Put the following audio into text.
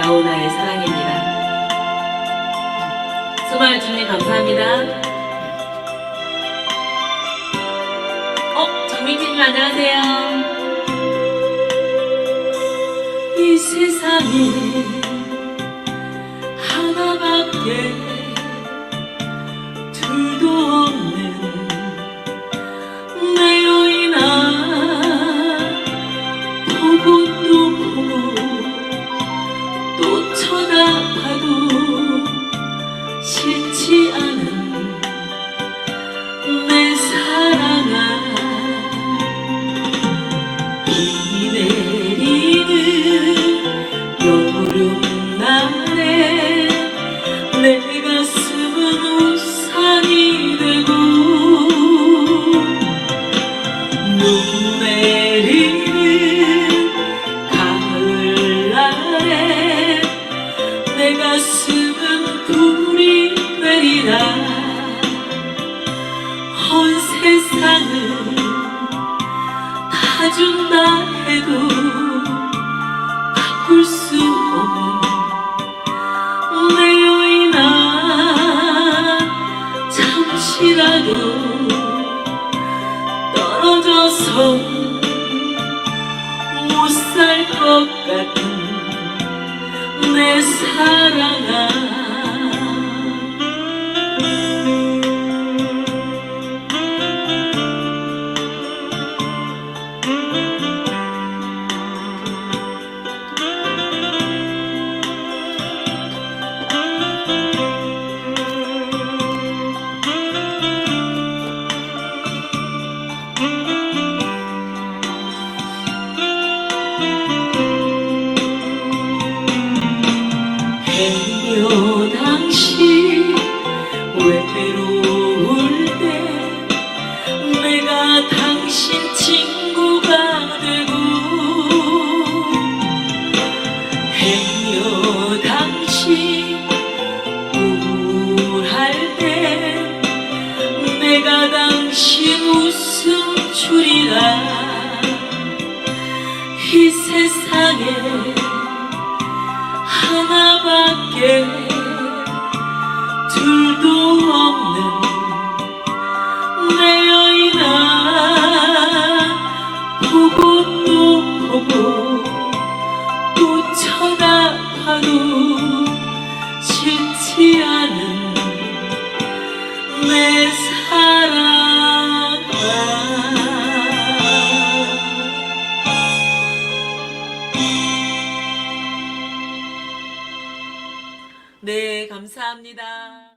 나오나의 사랑입니다. 스마일 주님 감사합니다. 어, 정민진님 안녕하세요. 이 세상에 하나밖에 눈 내리는 가을날에 내 가슴은 불이 내리라. 온 세상을 다 준다 해도 바꿀 수 없는 내 여인아 잠시라도 친구가 되고 해요. 당신 우울할 때 내가 당신 웃음 줄이라. 이 세상에 하나밖에 네, 감사합니다.